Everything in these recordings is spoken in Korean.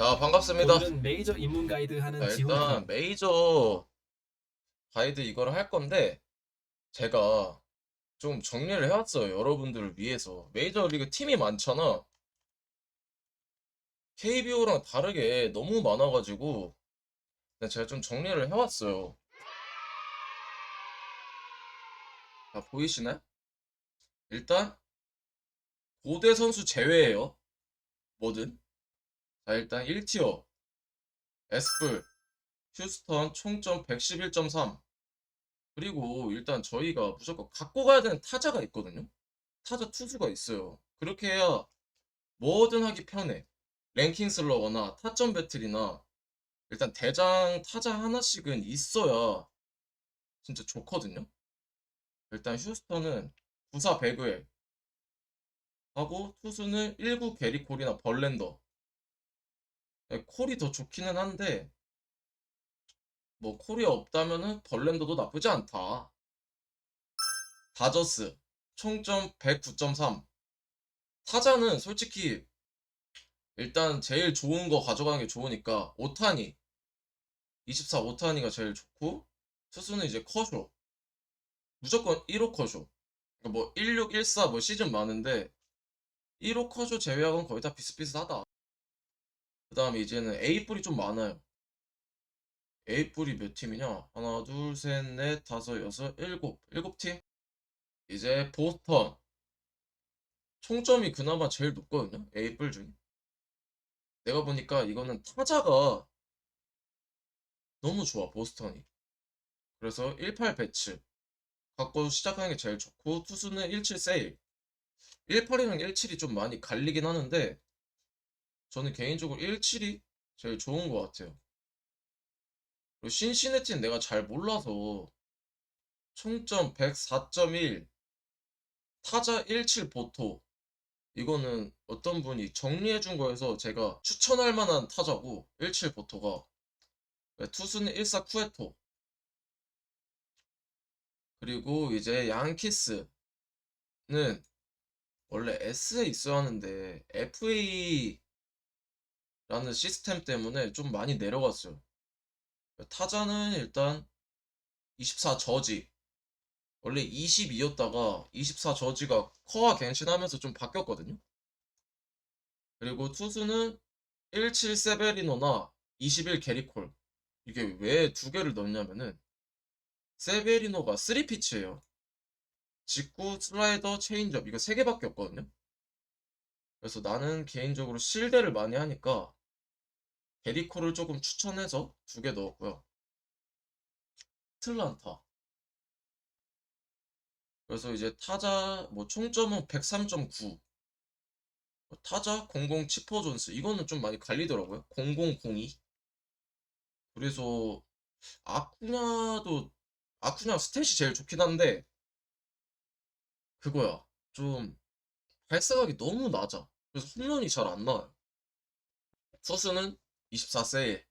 야 반갑습니다. 오늘은 메이저 입문 가이드 하는 자, 지훈 일단 메이저 가이드 이거를 할 건데 제가 좀 정리를 해왔어요. 여러분들을 위해서. 메이저 리그 팀이 많잖아. KBO랑 다르게 너무 많아가지고 제가 좀 정리를 해왔어요. 자, 보이시나요? 일단 고대 선수 제외예요. 뭐든. 자, 일단 1티어 에스플 휴스턴 총점 111.3 그리고 일단 저희가 무조건 갖고 가야 되는 타자가 있거든요. 타자 투수가 있어요. 그렇게 해야 뭐든 하기 편해. 랭킹 슬러거나 타점 배틀이나 일단 대장 타자 하나씩은 있어야 진짜 좋거든요. 일단 휴스턴은 94 배그엘 하고 투수는 19 게리콜이나 벌렌더 네, 콜이 더 좋기는 한데 뭐 콜이 없다면은 벌렌더도 나쁘지 않다. 다저스 총점 109.3 타자는 솔직히 일단 제일 좋은 거 가져가는 게 좋으니까 오타니 24 오타니가 제일 좋고 투수는 이제 커쇼 무조건 1호 커쇼 그러니까 뭐 16, 14 뭐 시즌 많은데 1호 커쇼 제외하고는 거의 다 비슷비슷하다. 그 다음에 이제는 A뿔이 좀 많아요. A뿔이 몇 팀이냐? 하나, 둘, 셋, 넷, 다섯, 여섯, 일곱. 일곱 팀. 이제 보스턴. 총점이 그나마 제일 높거든요. A뿔 중에. 내가 보니까 이거는 타자가 너무 좋아, 보스턴이. 그래서 18 배치. 갖고 시작하는 게 제일 좋고, 투수는 17 세일. 18이랑 17이 좀 많이 갈리긴 하는데, 저는 개인적으로 17이 제일 좋은 것 같아요. 그리고 신시내티는 내가 잘 몰라서 총점 104.1 타자 17 보토 이거는 어떤 분이 정리해 준 거여서 제가 추천할 만한 타자고 17 보토가 투수는 14 쿠에토 그리고 이제 양키스는 원래 S에 있어야 하는데 FA 라는 시스템 때문에 좀 많이 내려갔어요. 타자는 일단 24 저지. 원래 22였다가 24 저지가 커와 갱신하면서 좀 바뀌었거든요. 그리고 투수는 17 세베리노나 21 게리콜. 이게 왜 두 개를 넣냐면은 세베리노가 3피치예요. 직구, 슬라이더, 체인지업 이거 세 개밖에 없거든요. 그래서 나는 개인적으로 실대를 많이 하니까 게리코를 조금 추천해서 두 개 넣었고요. 트란타. 그래서 이제 타자 뭐 총점은 103.9. 뭐 타자 00 치퍼 존스 이거는 좀 많이 갈리더라고요. 0002. 그래서 아쿠냐도 아쿠냐 스탯이 제일 좋긴 한데 그거야. 좀 발사각이 너무 낮아. 그래서 홈런이 잘 안 나와요. 투수는 24세일.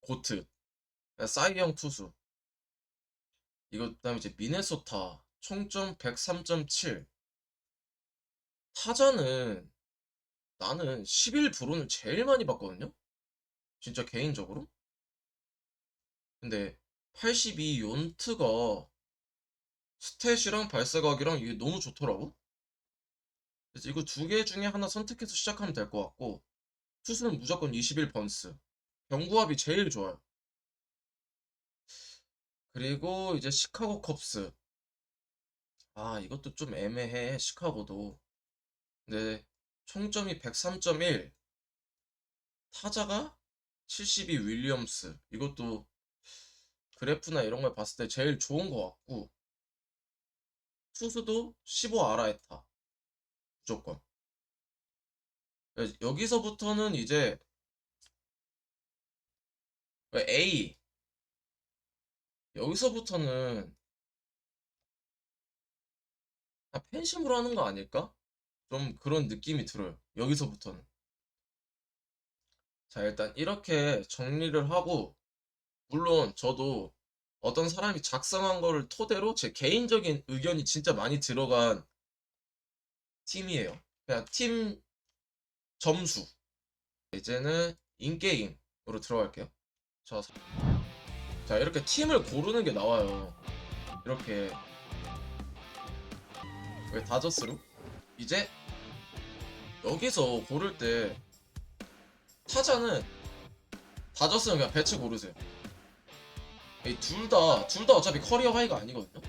고트. 사이영 투수. 이거 그다음에 이제 미네소타 총점 103.7 타자는 나는 11브론을 제일 많이 봤거든요? 진짜 개인적으로? 근데 82 용트가 스탯이랑 발사각이랑 이게 너무 좋더라고. 그래서 이거 두 개 중에 하나 선택해서 시작하면 될 것 같고 투수는 무조건 21 번스. 병구합이 제일 좋아요. 그리고 이제 시카고 컵스. 아, 이것도 좀 애매해. 시카고도. 근데 총점이 103.1. 타자가 72 윌리엄스. 이것도 그래프나 이런 걸 봤을 때 제일 좋은 것 같고. 투수도 15 아라에타. 무조건. 여기서부터는 이제 A 여기서부터는 다 팬심으로 하는 거 아닐까? 좀 그런 느낌이 들어요. 여기서부터는. 자, 일단 이렇게 정리를 하고 물론 저도 어떤 사람이 작성한 거를 토대로 제 개인적인 의견이 진짜 많이 들어간 팀이에요. 그냥 팀 점수 이제는 인게임으로 들어갈게요. 자, 자 이렇게 팀을 고르는 게 나와요. 이렇게 왜 다저스로? 이제 여기서 고를 때 타자는 다저스는 그냥 배치 고르세요. 둘다 둘 다 어차피 커리어 하이가 아니거든요.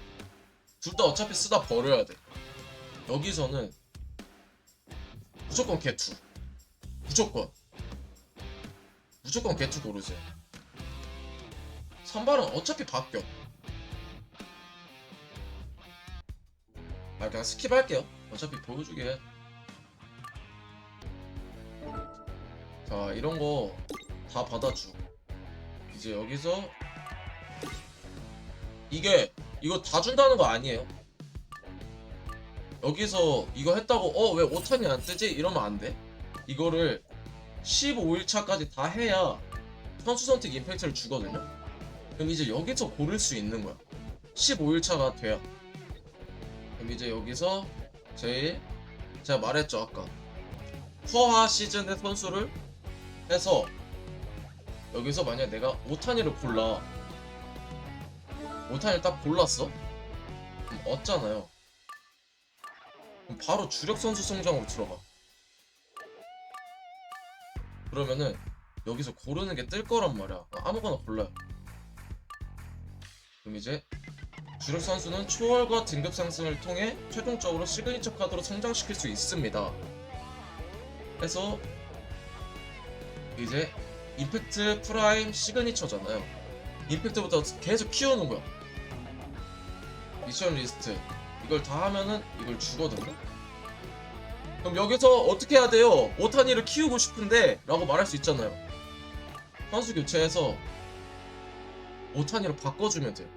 둘 다 어차피 쓰다 버려야 돼. 여기서는 무조건 개투. 무조건. 무조건 개투 고르세요. 선발은 어차피 바뀌어. 아 그냥 스킵할게요. 어차피 보여주게. 해. 자 이런 거 다 받아주고 이제 여기서 이게 이거 다 준다는 거 아니에요. 여기서 이거 했다고 어 왜 5탄이 안 뜨지? 이러면 안 돼. 이거를 15일차까지 다 해야 선수 선택 임팩트를 주거든요. 그럼 이제 여기서 고를 수 있는 거야. 15일차가 돼야. 그럼 이제 여기서 제일 제가 말했죠 아까 허하 시즌의 선수를 해서 여기서 만약 내가 5탄이를 골라 5탄을 딱 골랐어? 그럼 얻잖아요. 그럼 바로 주력 선수 성장으로 들어가. 그러면은 여기서 고르는 게 뜰 거란 말이야. 아무거나 골라요. 그럼 이제 주력 선수는 초월과 등급 상승을 통해 최종적으로 시그니처 카드로 성장시킬 수 있습니다. 해서 이제 임팩트 프라임 시그니처잖아요. 임팩트부터 계속 키우는 거야. 미션 리스트 이걸 다 하면은 이걸 주거든요. 그럼 여기서 어떻게 해야 돼요? 오타니를 키우고 싶은데 라고 말할 수 있잖아요. 선수 교체해서 오타니로 바꿔주면 돼요.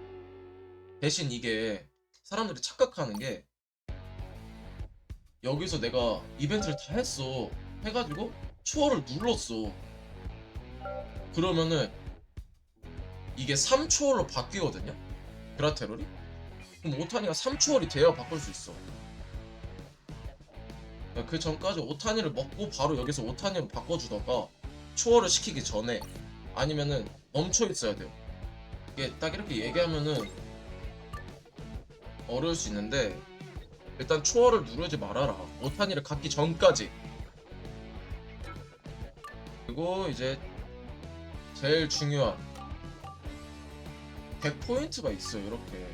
대신 이게 사람들이 착각하는 게 여기서 내가 이벤트를 다 했어 해가지고 초월을 눌렀어 그러면은 이게 3초월로 바뀌거든요 그라테롤이 그럼 오타니가 3초월이 돼야 바꿀 수 있어 그러니까 그 전까지 오타니를 먹고 바로 여기서 오타니로 바꿔주던가 초월을 시키기 전에 아니면은 멈춰 있어야 돼요. 이게 딱 이렇게 얘기하면은 어려울 수 있는데 일단 초월을 누르지 말아라. 오타니를 갖기 전까지. 그리고 이제 제일 중요한 100포인트가 있어요 이렇게.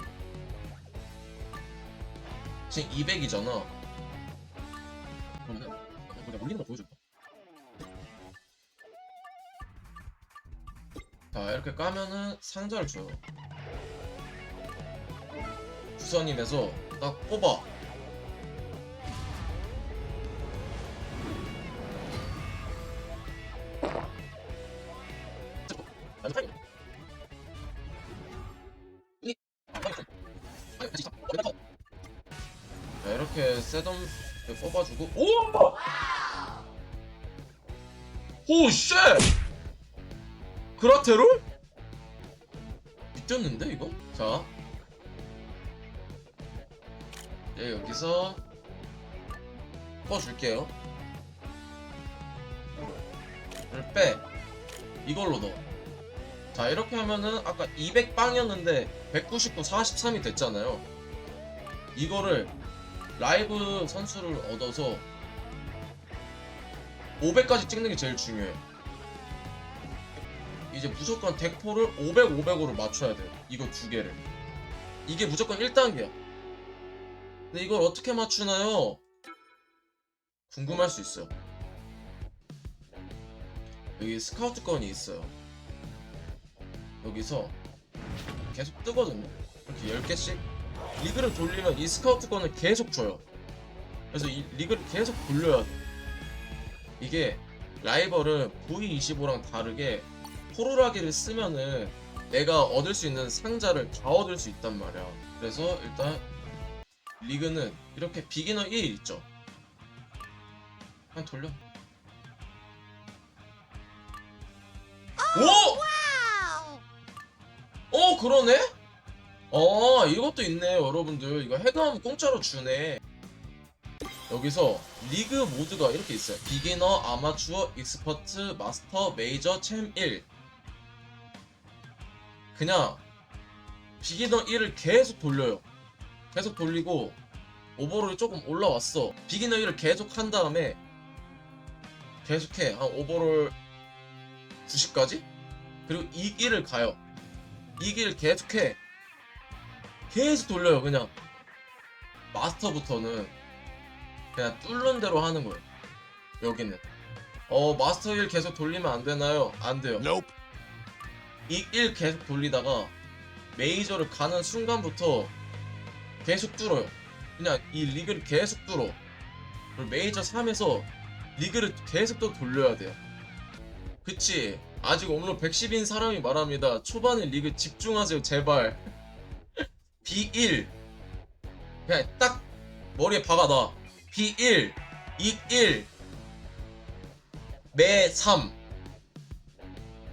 지금 200이잖아. 그러면 그냥 올리는 거 보여줄까? 자 이렇게 까면은 상자를 줘요 주선임에서 딱 뽑아 자, 이렇게 세덤 뽑아주고 오! 오 쉣! 그라테롤? 미쳤는데 이거? 자 예, 여기서 뽑아줄게요 이걸 빼 이걸로 넣어 자 이렇게 하면은 아까 200빵이었는데 199 43이 됐잖아요 이거를 라이브 선수를 얻어서 500까지 찍는 게 제일 중요해. 이제 무조건 덱포를 500, 500으로 맞춰야 돼요. 이거 두 개를. 이게 무조건 1단계야. 근데 이걸 어떻게 맞추나요? 궁금할 수 있어요. 여기 스카우트건이 있어요. 여기서 계속 뜨거든요. 이렇게 10개씩. 리그를 돌리면 이 스카우트건을 계속 줘요. 그래서 이 리그를 계속 돌려야 돼 이게 라이벌은 V25랑 다르게 호루라기를 쓰면은 내가 얻을 수 있는 상자를 다 얻을 수 있단 말이야. 그래서 일단 리그는 이렇게 비기너 1 있죠. 그냥 돌려. 오! 어 그러네? 어 이것도 있네 여러분들. 이거 해금 공짜로 주네 여기서 리그 모드가 이렇게 있어요. 비기너, 아마추어, 익스퍼트, 마스터, 메이저, 챔 1. 그냥 비기너 1을 계속 돌려요. 계속 돌리고 오버롤이 조금 올라왔어. 비기너 1을 계속 한 다음에 계속해. 한 오버롤 90까지? 그리고 이 길을 가요. 이 길을 계속해. 계속 돌려요, 그냥. 마스터부터는 그냥 뚫는 대로 하는 거예요. 여기는. 어, 마스터 1 계속 돌리면 안 되나요? 안 돼요. Nope. 이1 계속 돌리다가 메이저를 가는 순간부터 계속 뚫어요. 그냥 이 리그를 계속 뚫어. 그리고 메이저 3에서 리그를 계속 또 돌려야 돼요. 그치. 아직 오늘 110인 사람이 말합니다. 초반에 리그 집중하세요, 제발. B1. 그냥 딱 머리에 박아 놔. B1, 2-1, 매 3.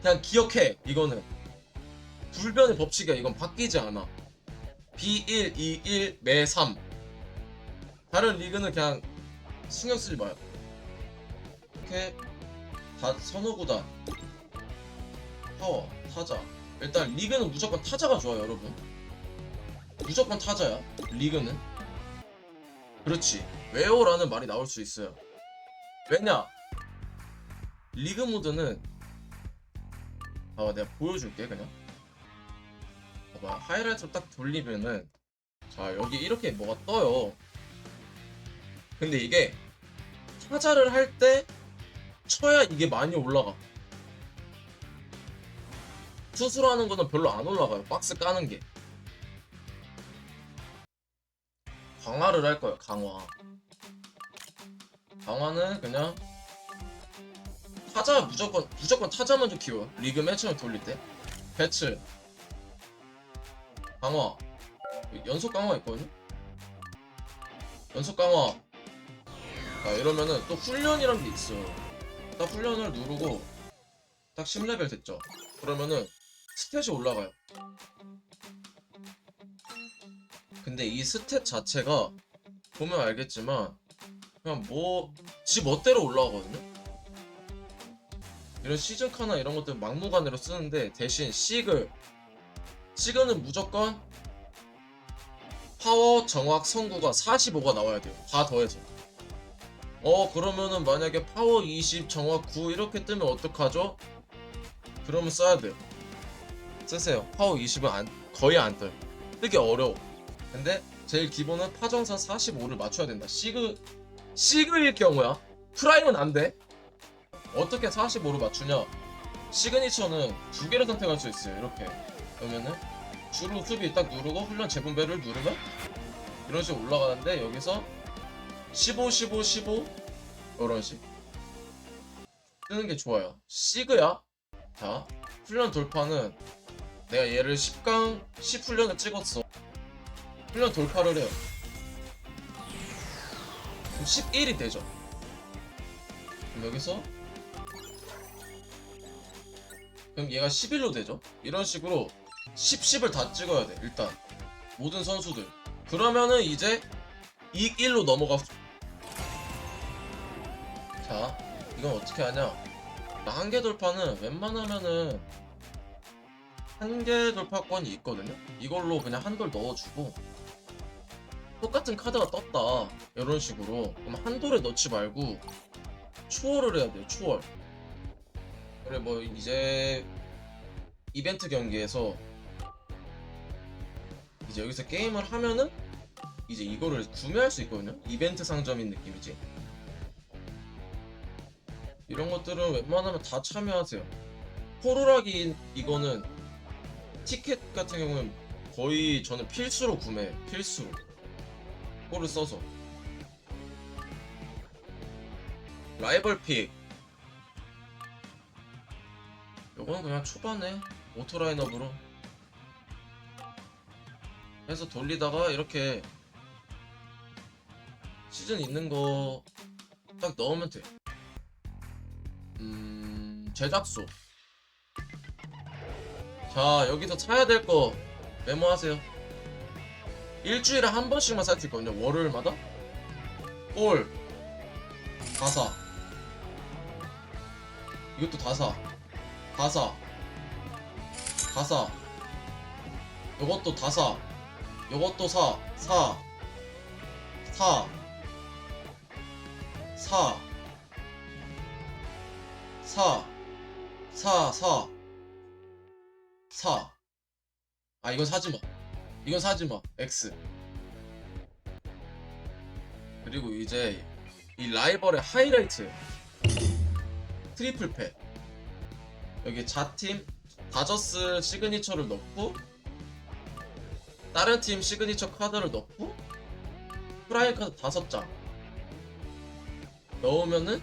그냥 기억해, 이거는. 불변의 법칙이야, 이건 바뀌지 않아. B1, 2-1, 매 3. 다른 리그는 그냥 신경 쓰지 마요. 이렇게 다 선호구단. 파워, 타자. 일단 리그는 무조건 타자가 좋아요, 여러분. 무조건 타자야. 리그는. 그렇지. 왜요 라는 말이 나올 수 있어요. 왜냐? 리그 모드는 아 내가 보여줄게 그냥. 봐봐 하이라이트로 딱 돌리면은 자 여기 이렇게 뭐가 떠요. 근데 이게 타자를 할 때 쳐야 이게 많이 올라가. 투수로 하는 거는 별로 안 올라가요. 박스 까는 게. 강화를 할 거예요. 강화. 강화는 그냥 타자 무조건 무조건 타자 먼저 키워. 리그 맨 처음 돌릴 때. 배츠. 강화. 연속 강화 있거든요. 연속 강화. 자 이러면은 또 훈련이란 게 있어. 딱 훈련을 누르고 딱 10레벨 됐죠. 그러면은 스탯이 올라가요. 근데 이 스탯 자체가 보면 알겠지만 그냥 뭐 지 멋대로 올라가거든요. 이런 시즌 카나 이런 것들 막무가내로 쓰는데 대신 시글 시글은 무조건 파워 정확 성구가 45가 나와야 돼요. 다 더해서. 어 그러면은 만약에 파워 20 정확 9 이렇게 뜨면 어떡하죠? 그러면 써야 돼요. 쓰세요. 파워 20은 안, 거의 안 떠요. 뜨기 어려워. 근데 제일 기본은 파정선 45를 맞춰야 된다. 시그 시그일 경우야. 프라임은 안 돼. 어떻게 45를 맞추냐? 시그니처는 두 개를 선택할 수 있어요. 이렇게 그러면은 주로 수비 딱 누르고 훈련 재분배를 누르면 이런 식으로 올라가는데 여기서 15, 15, 15 이런 식 뜨는 게 좋아요. 시그야. 자 훈련 돌파는 내가 얘를 10강 10 훈련을 찍었어. 훈련 돌파를 해요. 그럼 11이 되죠. 그럼 여기서 그럼 얘가 11로 되죠. 이런 식으로 10, 10을 다 찍어야 돼. 일단 모든 선수들. 그러면은 이제 2, 1로 넘어가. 자, 이건 어떻게 하냐? 한계 돌파는 웬만하면은 한계 돌파권이 있거든요. 이걸로 그냥 한 돌 넣어주고 똑같은 카드가 떴다 이런 식으로 그럼 한 돌에 넣지 말고 추월을 해야 돼요. 추월. 그래 뭐 이제 이벤트 경기에서 이제 여기서 게임을 하면은 이제 이거를 구매할 수 있거든요. 이벤트 상점인 느낌이지. 이런 것들은 웬만하면 다 참여하세요. 호루라기 이거는 티켓 같은 경우는 거의 저는 필수로 구매해요. 필수로. 호를 써서. 라이벌 픽. 요거는 그냥 초반에 오토 라인업으로 해서 돌리다가 이렇게 시즌 있는 거 딱 넣으면 돼. 음, 제작소. 자, 여기서 사야 될 거 메모하세요. 일주일에 한 번씩만 살수 있거든요. 월요일마다. 올. 다사. 이것도 다사. 다사. 다사. 요것도 다사. 요것도 사. 사. 사. 사. 사. 사 사. 사. 아 이건 사지 마 이건 사지 마. X. 그리고 이제 이 라이벌의 하이라이트. 트리플 패. 여기 자팀 다저스 시그니처를 넣고 다른 팀 시그니처 카드를 넣고 프라이 카드 다섯 장. 넣으면은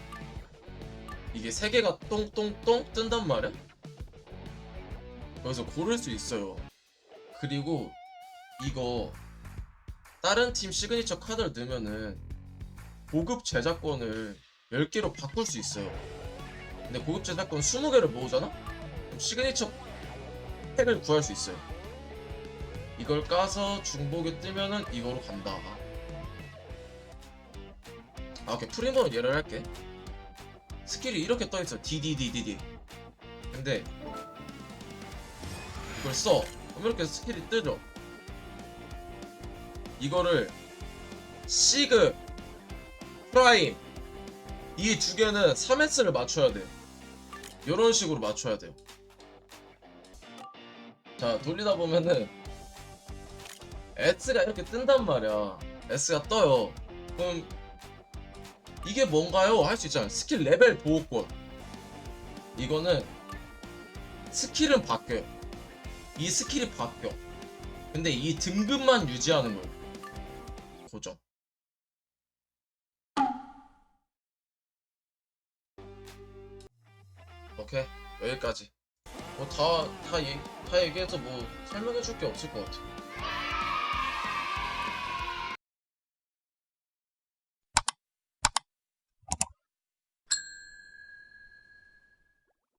이게 세 개가 똥똥똥 뜬단 말이야. 그래서 고를 수 있어요. 그리고 이거 다른 팀 시그니처 카드를 넣으면은 고급 제작권을 10개로 바꿀 수 있어요. 근데 고급 제작권 20개를 모으잖아? 그럼 시그니처 팩을 구할 수 있어요. 이걸 까서 중복에 뜨면은 이거로 간다. 아, 오케이. 프리모는 예를 할게. 스킬이 이렇게 떠있어. DDDDD. 근데 이걸 써. 그럼 이렇게 스킬이 뜨죠. 이거를 시그, 프라임 이 두 개는 3S를 맞춰야 돼. 이런 식으로 맞춰야 돼요. 자 돌리다 보면은 S가 이렇게 뜬단 말이야. S가 떠요. 그럼 이게 뭔가요? 할 수 있잖아요. 스킬 레벨 보호권. 이거는 스킬은 바뀌어요. 이 스킬이 바뀌어. 근데 이 등급만 유지하는 거예요. 고정. 오케이 여기까지. 뭐다다 다 얘기해서 뭐 설명해 줄 게 없을 것 같아.